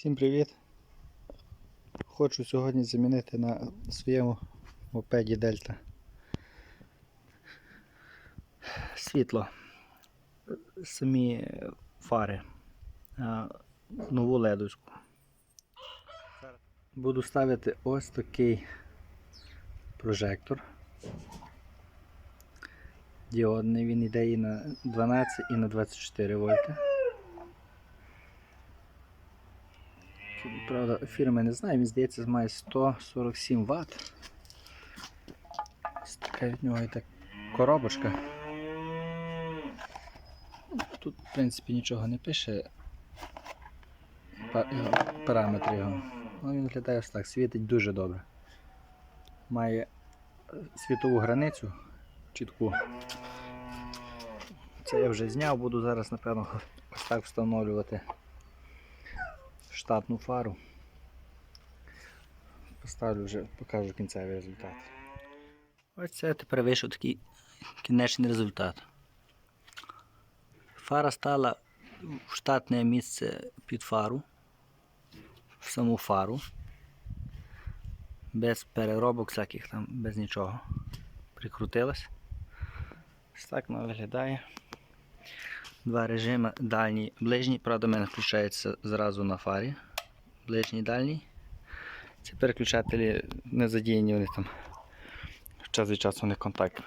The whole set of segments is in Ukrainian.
Всім привіт! Хочу сьогодні замінити на своєму мопеді Дельта світло, самі фари, нову ледочку. Буду ставити ось такий прожектор. Діодний, він йде і на 12 і на 24 вольти. Правда, фірми не знаю, він здається має 147 Вт. Ось така від нього і так коробочка. Тут, в принципі, нічого не пише. па- його- Параметри його. Ну, він виглядає ось так, світить дуже добре. Має е, світову границю чітку. Це я вже зняв, буду зараз, напевно, ось так встановлювати штатну фару. Поставлю вже, покажу кінцевий результат. Ось це тепер вийшов такий кінечний результат. Фара стала в штатне місце під фару, в саму фару, без переробок всяких там, без нічого. Прикрутилась. Ось так вона виглядає. Два режими дальній, ближній, правда, в мене включається зразу на фарі. Ближній дальній. Ці переключателі не задіяні, вони там час від часу у них контакт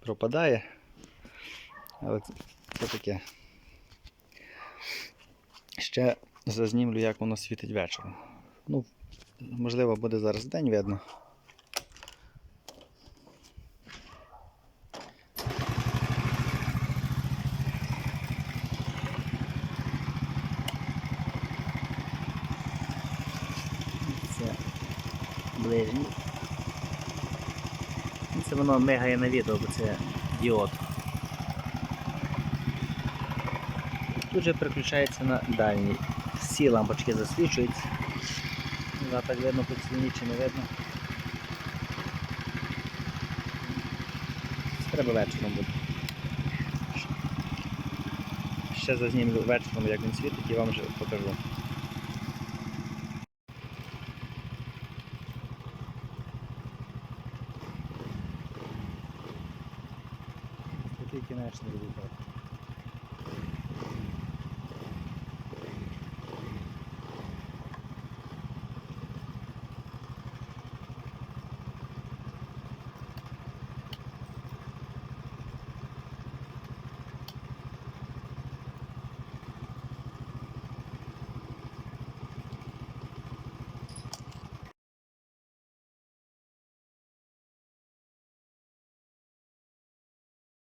пропадає. Але це, таке. Ще зазнімлю, як воно світить вечором. Ну, можливо, буде зараз день видно. Це ближній. Ну, Це воно мигає на відео, бо це діод. Тут же переключається на дальній. Всі лампочки засвічуються. Не так видно тут сильні чи не видно. Треба вечором буде. Ще зазнімлю вечором, як він світить, і вам вже покажу. Такий кінечний результат.